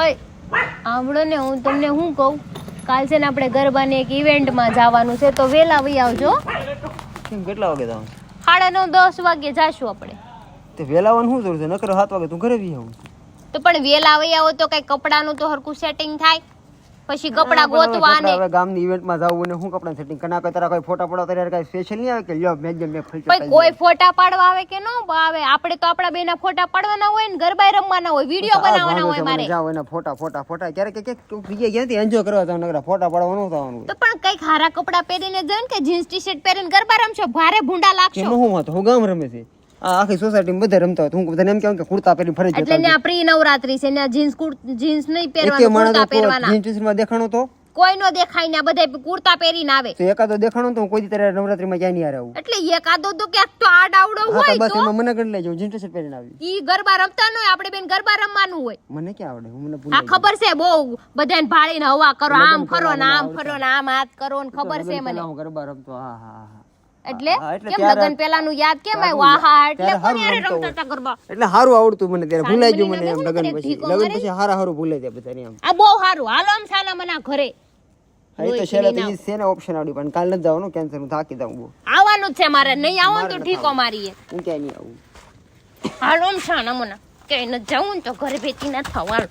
ઓય સાંભળો ને હું તમને શું કહું? કાલ છે ને આપણે ગરબાની એક ઇવેન્ટમાં જવાનું છે તો વહેલા વહી આવજો. કેટલા વાગે જવાનું સાડા નવ દસ વાગે જાશું આપણે. તે વેલાવાનું શું જરૂર છે? નકર સાત વાગે તું ઘરે બી આવું તો પણ વહેલા વહી આવો તો કઈ કપડાનું તો હરકું સેટિંગ થાય. પછી કપડા ગોતવા ને. હવે ગામની ઇવેન્ટમાં જવું અને શું કપડાં સેટિંગ કના કોઈ તારા કોઈ ફોટા પડો ત્યારે કઈ સ્પેશિયલ નહીં આવે કે લ્યો મેં જેમ મેં પછી કોઈ ફોટા પાડવા આવે કે ન આવે? આપણે તો આપણા બેના ફોટા પાડવાના હોય ને ગરબા રમવાના હોય વીડિયો બનાવવાના હોય મારે. જાવ એના ફોટા ફોટા ફોટા ક્યારેક કે કે બીજે ક્યાંથી એન્જોય કરવા જાવ નકર ફોટા પાડવાનું થવાનું તો પણ કંઈક હારા કપડા પહેરીને જાય ને કે જીન્સ ટી શર્ટ પહેરીને ગરબા રમશો? ભારે ભૂંડા લાગશો? હું વાત હું ગામ રમે છે. આખી સોસાયટીમાં બધા રમતા હોય. હું બધાને એમ કહું કે કુર્તા પહેરી ફરી એટલે ને પ્રી નવરાત્રી છે ને જીન્સ જીન્સ નહીં પહેરવાનું કુર્તા પહેરવાના. જીન્સ ટીશર્ટમાં દેખાણો તો? કોઈ નો દેખાય ને આ બધા કુર્તા પહેરીને આવે. તો એકાદો દેખાણો તો કોઈ તારે નવરાત્રીમાં ક્યાં નહીં આવું. એટલે એકાદો તો ક્યાંક તો આડાવડો હોય તો બસ એમાં મને ગણ લેજો જીન્સ ટીશર્ટ પહેરીને આવી ઈ ગરબા રમતા ન હોય આપણે બેન ગરબા રમવાનું હોય. મને ક્યાં આવડે? હું મને આ ખબર છે બહુ. બધાને ભાળીને હવા કરો આમ ફરો ને આમ ફરો ને આમ હાથ કરો ને ખબર છે મને. હું ગરબા રમતો હા હા હા. એટલે કેમ લગન પેલાનું યાદ કેમ આવ્યું? આહા એટલે કોણ કોની રમતા હતા ગરબા? એટલે હારું આવડતું મને ત્યારે ભૂલાઈ ગયું મને એમ લગન પછી. લગન પછી હારા હારું ભૂલાઈ જાય બધાને એમ. આ બહુ હારું. હાલો આમ સાના મના ઘરે. હા એ તો છેલ્લે તો ઈ સેને ઓપ્શન આવડ્યું પણ કાલ ન જવાનું કેન્સર હું થાકી જાઉં બહુ. આવવાનું છે મારે. નહીં આવો તો ઠીકો મારીએ. હું ક્યાંય નહીં આવું. હાલો આમ સાના મના કે ન જાઉં તો ઘરે ભેટી ના થવાનું